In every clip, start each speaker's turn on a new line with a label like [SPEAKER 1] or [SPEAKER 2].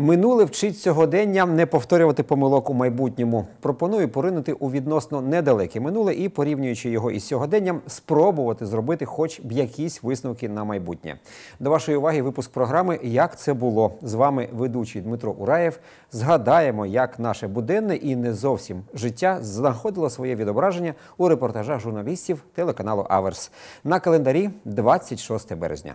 [SPEAKER 1] Минуле вчить сьогодення не повторювати помилок у майбутньому. Пропоную поринути у відносно недалеке минуле і, порівнюючи його із сьогоденням, спробувати зробити хоч б якісь висновки на майбутнє. До вашої уваги випуск програми Як це було з вами ведучий Дмитро Ураєв. Згадаємо, як наше буденне і не зовсім життя знаходило своє відображення у репортажах журналістів телеканалу Аверс на календарі 26 березня.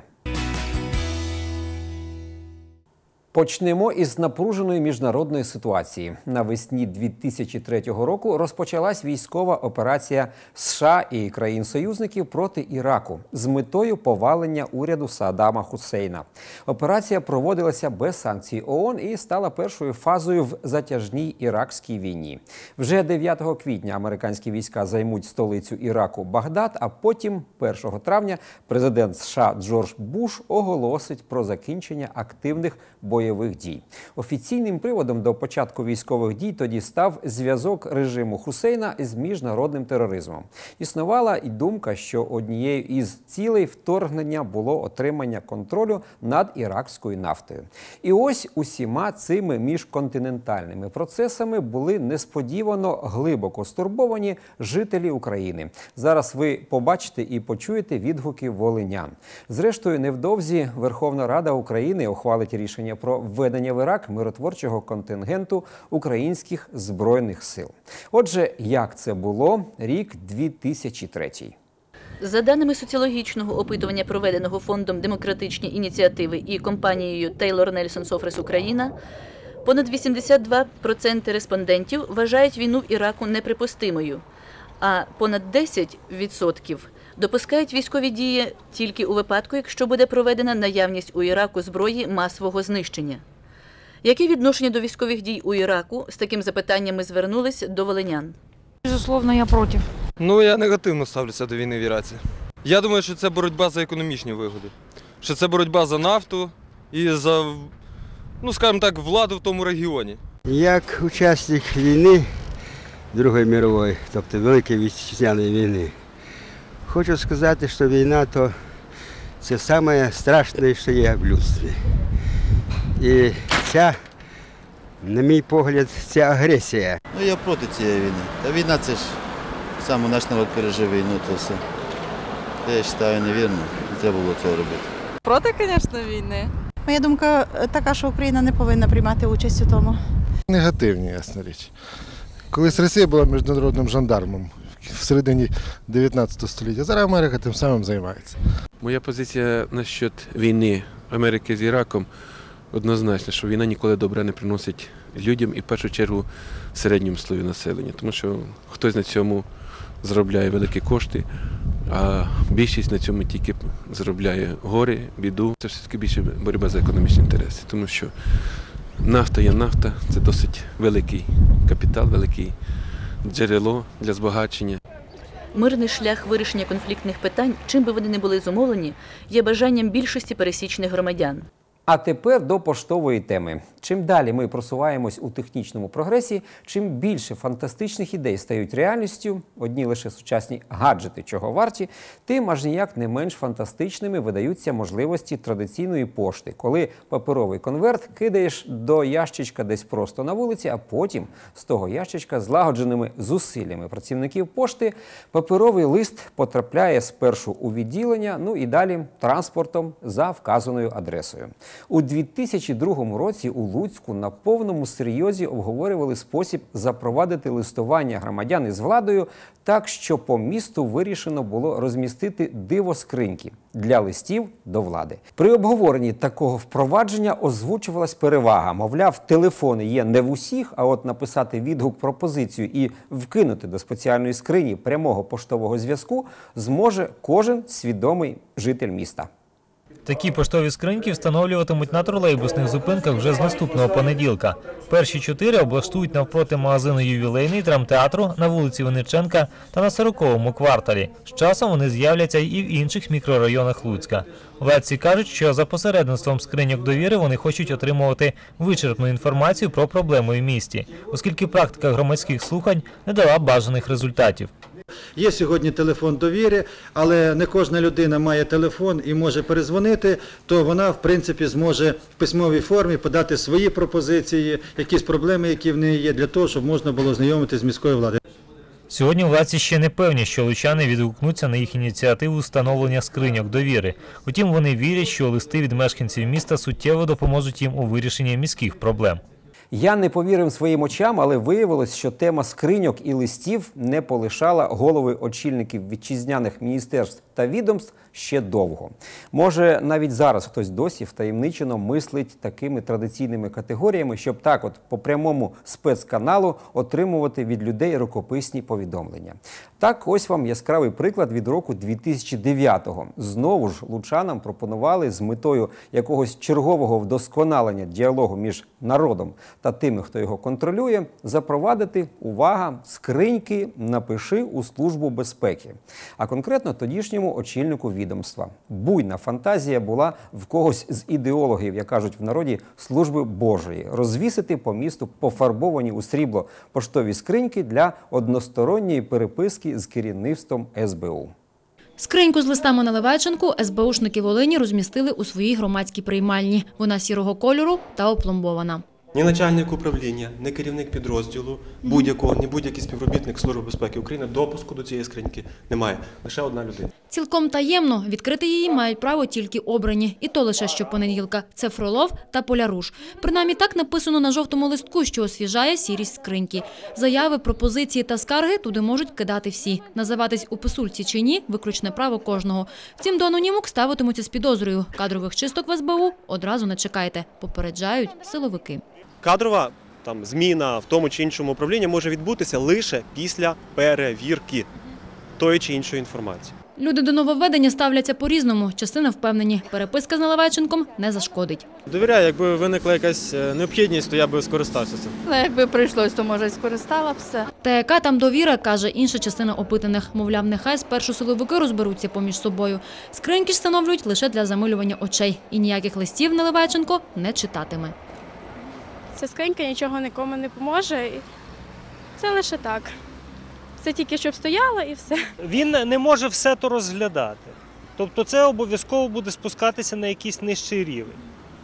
[SPEAKER 1] Почнемо із напруженої міжнародної ситуації. Навесні 2003 року розпочалась військова операція США і країн-союзників проти Іраку з метою повалення уряду Саддама Хусейна. Операція проводилася без санкцій ООН і стала першою фазою в затяжній іракській війні. Вже 9 квітня американські війська займуть столицю Іраку Багдад. А потім, 1 травня, президент США Джордж Буш оголосить про закінчення активних бойових бойових дій. Офіційним приводом до початку військових дій тоді став зв'язок режиму Хусейна з міжнародним тероризмом. Існувала і думка, що однією із цілей вторгнення було отримання контролю над іракською нафтою. І ось усіма цими міжконтинентальними процесами були несподівано глибоко стурбовані жителі України. Зараз ви побачите і почуєте відгуки волинян. Зрештою, невдовзі Верховна Рада України ухвалить рішення про введення в Ірак миротворчого контингенту українських збройних сил. Отже, як це було рік 2003.
[SPEAKER 2] За даними соціологічного опитування, проведеного фондом демократичні ініціативи і компанією Taylor Nelson Sofres Україна, понад 82% респондентів вважають війну в Іраку неприпустимою, а понад 10% допускають військові дії тільки у випадку, якщо буде проведена наявність у Іраку зброї масового знищення. Яке відношення до військових дій у Іраку з таким запитанням ми звернулись до волинян?
[SPEAKER 3] Безусловно, я против.
[SPEAKER 4] Ну, я негативно ставлюся до війни в Іраці. Я думаю, що це боротьба за економічні вигоди. Що це боротьба за нафту і за, ну скажімо так, владу в тому регіоні.
[SPEAKER 5] Як учасник війни Другої мирової, тобто Великої вітчизняної війни, хочу сказати, що війна то це найстрашніше, що є в людстві. І ця, на мій погляд, ця агресія.
[SPEAKER 6] Ну я проти цієї війни. Та війна це ж саме наш народ пережив війну, то все. Я вважаю невірно, не треба було цього робити.
[SPEAKER 3] Проти, звісно, війни.
[SPEAKER 7] Моя думка така, що Україна не повинна приймати участь у тому.
[SPEAKER 8] Негативні, ясна річ. Колись Росія була міжнародним жандармом в середині 19 століття. Зараз Америка тим самим займається.
[SPEAKER 9] Моя позиція насчет війни Америки з Іраком однозначна, що війна ніколи добре не приносить людям і в першу чергу середньому слою населення, тому що хтось на цьому заробляє великі кошти, а більшість на цьому тільки заробляє горе, біду. Це все-таки більше боротьба за економічні інтереси, тому що нафта є нафта, це досить великий капітал, велике джерело для збагачення.
[SPEAKER 2] Мирний шлях вирішення конфліктних питань, чим би вони не були зумовлені, є бажанням більшості пересічних громадян.
[SPEAKER 1] А тепер до поштової теми. Чим далі ми просуваємось у технічному прогресі, чим більше фантастичних ідей стають реальністю, одні лише сучасні гаджети, чого варті, тим аж ніяк не менш фантастичними видаються можливості традиційної пошти, коли паперовий конверт кидаєш до ящичка десь просто на вулиці, а потім з того ящичка злагодженими зусиллями працівників пошти паперовий лист потрапляє спершу у відділення, ну і далі транспортом за вказаною адресою. У 2002 році у Луцьку на повному серйозі обговорювали спосіб запровадити листування громадян із владою так, що по місту вирішено було розмістити диво-скриньки для листів до влади. При обговоренні такого впровадження озвучувалась перевага. Мовляв, телефони є не в усіх, а от написати відгук пропозицію і вкинути до спеціальної скрині прямого поштового зв'язку зможе кожен свідомий житель міста.
[SPEAKER 10] Такі поштові скриньки встановлюватимуть на тролейбусних зупинках вже з наступного понеділка. Перші чотири облаштують навпроти магазину ювілейний драмтеатру на вулиці Винниченка та на 40-му кварталі. З часом вони з'являться і в інших мікрорайонах Луцька. Владці кажуть, що за посередництвом скриньок довіри вони хочуть отримувати вичерпну інформацію про проблеми в місті, оскільки практика громадських слухань не дала бажаних результатів.
[SPEAKER 11] Є сьогодні телефон довіри, але не кожна людина має телефон і може перезвонити, то вона, в принципі, зможе в письмовій формі подати свої пропозиції, якісь проблеми, які в неї є, для того, щоб можна було знайомитися з міською владою.
[SPEAKER 10] Сьогодні владці ще не певні, що лучани відгукнуться на їх ініціативу встановлення скриньок довіри. Утім, вони вірять, що листи від мешканців міста суттєво допоможуть їм у вирішенні міських проблем.
[SPEAKER 1] Я не повірив своїм очам, але виявилось, що тема скриньок і листів не полишала голови очільників вітчизняних міністерств та відомств ще довго. Може, навіть зараз хтось досі втаємничено мислить такими традиційними категоріями, щоб так, от по прямому спецканалу отримувати від людей рукописні повідомлення. Так, ось вам яскравий приклад від року 2009-го. Знову ж лучанам пропонували з метою якогось чергового вдосконалення діалогу між народом та тими, хто його контролює, запровадити увага, скриньки напиши у службу безпеки. А конкретно тодішньому очільнику відомства. Буйна фантазія була в когось з ідеологів, як кажуть в народі, служби Божої, розвісити по місту пофарбовані у срібло поштові скриньки для односторонньої переписки з керівництвом СБУ.
[SPEAKER 12] Скриньку з листами Наливайченку СБУшники Волині розмістили у своїй громадській приймальні. Вона сірого кольору та опломбована.
[SPEAKER 13] Ні начальник управління, ні керівник підрозділу, будь-якого, ні будь-який співробітник Служби безпеки України допуску до цієї скриньки немає. Лише одна людина.
[SPEAKER 12] Цілком таємно відкрити її мають право тільки обрані. І то лише щопонеділка. Це Фролов та Поляруш. Принаймні так написано на жовтому листку, що освіжає сірість скриньки. Заяви, пропозиції та скарги туди можуть кидати всі. Називатись у писульці чи ні – виключне право кожного. Втім, до анонімок ставитимуться з підозрою. Кадрових чисток в СБУ одразу не чекайте. Попереджають силовики.
[SPEAKER 13] Кадрова там зміна в тому чи іншому управлінні може відбутися лише після перевірки тої чи іншої інформації.
[SPEAKER 12] Люди до нововведення ставляться по-різному. Частина впевнені, переписка з Наливайченком не зашкодить.
[SPEAKER 14] Довіряю, якби виникла якась е, необхідність, то я би скористався цим.
[SPEAKER 3] Ну, якби прийшлось, то може скористала б все.
[SPEAKER 12] Та яка там довіра, каже інша частина опитаних. Мовляв, нехай спершу силовики розберуться поміж собою. Скриньки ж встановлюють лише для замилювання очей. І ніяких листів Наливайченко не читатиме.
[SPEAKER 15] Ця скринька нічого нікому не поможе. Це лише так. Це тільки щоб стояло і все.
[SPEAKER 16] Він не може все то розглядати. Тобто це обов'язково буде спускатися на якийсь нижчий рівень.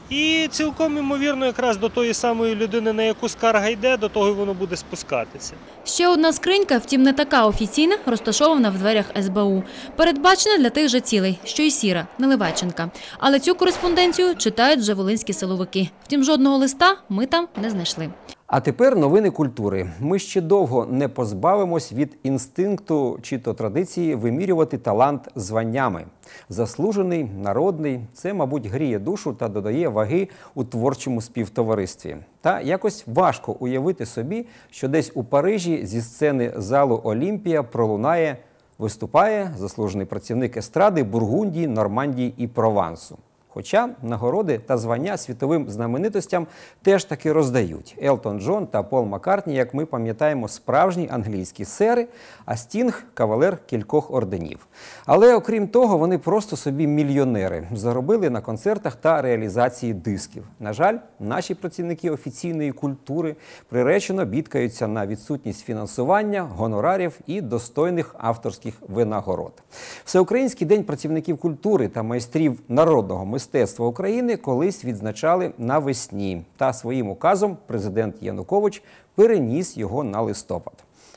[SPEAKER 16] І цілком ймовірно, якраз до тої самої людини, на яку скарга йде, до того воно буде спускатися.
[SPEAKER 12] Ще одна скринька, втім не така офіційна, розташована в дверях СБУ. Передбачена для тих же цілей, що й сіра, неливаченка. Але цю кореспонденцію читають вже волинські силовики. Втім, жодного листа ми там не знайшли.
[SPEAKER 1] А тепер новини культури. Ми ще довго не позбавимось від інстинкту чи то традиції вимірювати талант званнями. Заслужений, народний це, мабуть, гріє душу та додає ваги у творчому співтоваристві. Та якось важко уявити собі, що десь у Парижі зі сцени залу Олімпія пролунає, виступає заслужений працівник естради Бургундії, Нормандії і Провансу. Хоча нагороди та звання світовим знаменитостям теж таки роздають. Елтон Джон та Пол Маккартні, як ми пам'ятаємо, справжні англійські сери, а Стінг кавалер кількох орденів. Але окрім того, вони просто собі мільйонери заробили на концертах та реалізації дисків. На жаль, наші працівники офіційної культури приречено бідкаються на відсутність фінансування, гонорарів і достойних авторських винагород. Всеукраїнський день працівників культури та майстрів народного мистецтва України колись відзначали навесні. Та своїм указом президент Янукович переніс його на листопад.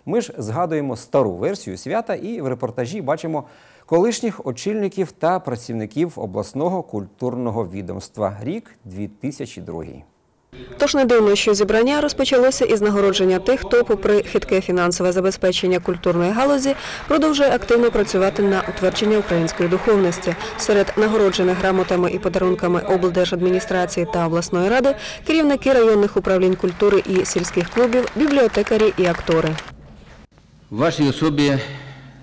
[SPEAKER 1] Ми ж згадуємо стару версію свята і в репортажі бачимо колишніх очільників та працівників обласного культурного відомства. Рік 2002.
[SPEAKER 17] Тож не дивно, що зібрання розпочалося із нагородження тих, хто, попри хитке фінансове забезпечення культурної галузі, продовжує активно працювати на утвердження української духовності. Серед нагороджених грамотами і подарунками облдержадміністрації та обласної ради керівники районних управлінь культури і сільських клубів, бібліотекарі і актори.
[SPEAKER 18] В вашій особі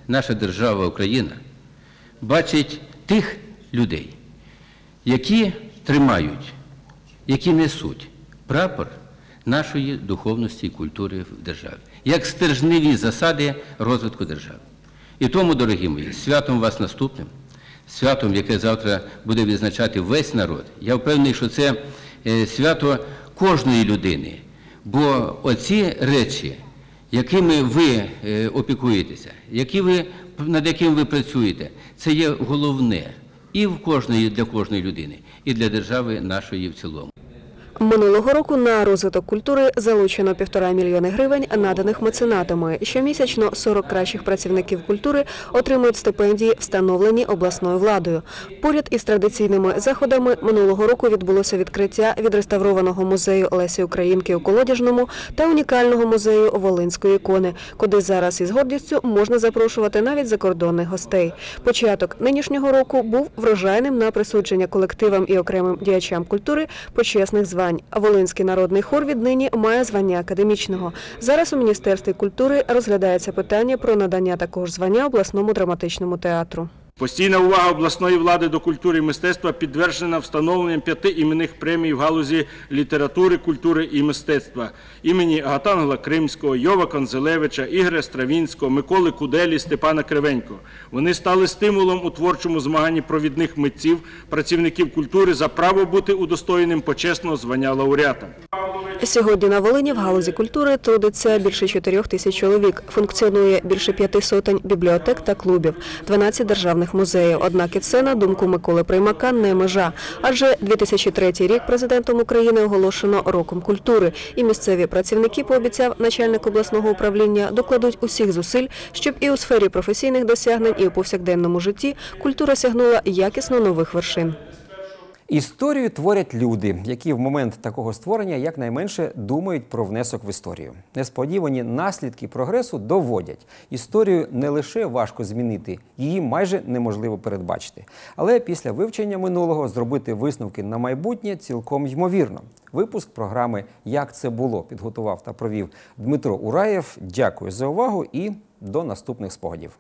[SPEAKER 18] наша держава Україна бачить тих людей, які тримають, які несуть прапор нашої духовності і культури в державі, як стержневі засади розвитку держави. І тому, дорогі мої, святом вас наступним, святом, яке завтра буде відзначати весь народ. Я впевнений, що це е, свято кожної людини. Бо оці речі, якими ви е, опікуєтеся, які ви, над яким ви працюєте, це є головне і в кожної для кожної людини, і для держави нашої в цілому.
[SPEAKER 17] Минулого року на розвиток культури залучено півтора мільйони гривень, наданих меценатами. Щомісячно 40 кращих працівників культури отримують стипендії, встановлені обласною владою. Поряд із традиційними заходами минулого року відбулося відкриття відреставрованого музею Лесі Українки у Колодяжному та унікального музею Волинської ікони, куди зараз із гордістю можна запрошувати навіть закордонних гостей. Початок нинішнього року був врожайним на присудження колективам і окремим діячам культури почесних звань. Волинський народний хор віднині має звання академічного. Зараз у Міністерстві культури розглядається питання про надання такого ж звання обласному драматичному театру.
[SPEAKER 19] Постійна увага обласної влади до культури і мистецтва підтверджена встановленням п'яти іменних премій в галузі літератури, культури і мистецтва імені Агатангела Кримського, Йова Конзелевича, Ігоря Стравінського, Миколи Куделі, Степана Кривенько. Вони стали стимулом у творчому змаганні провідних митців, працівників культури за право бути удостоєним почесного звання лауреата.
[SPEAKER 17] Сьогодні на Волині в галузі культури трудиться більше 4 тисяч чоловік. Функціонує більше п'яти сотень бібліотек та клубів, 12 державних музеїв. Однак і це, на думку Миколи Приймака, не межа. Адже 2003 рік президентом України оголошено роком культури. І місцеві працівники, пообіцяв начальник обласного управління, докладуть усіх зусиль, щоб і у сфері професійних досягнень, і у повсякденному житті культура сягнула якісно нових вершин.
[SPEAKER 1] Історію творять люди, які в момент такого створення якнайменше думають про внесок в історію. Несподівані наслідки прогресу доводять. Історію не лише важко змінити, її майже неможливо передбачити. Але після вивчення минулого зробити висновки на майбутнє цілком ймовірно. Випуск програми Як це було підготував та провів Дмитро Ураєв. Дякую за увагу і до наступних спогадів.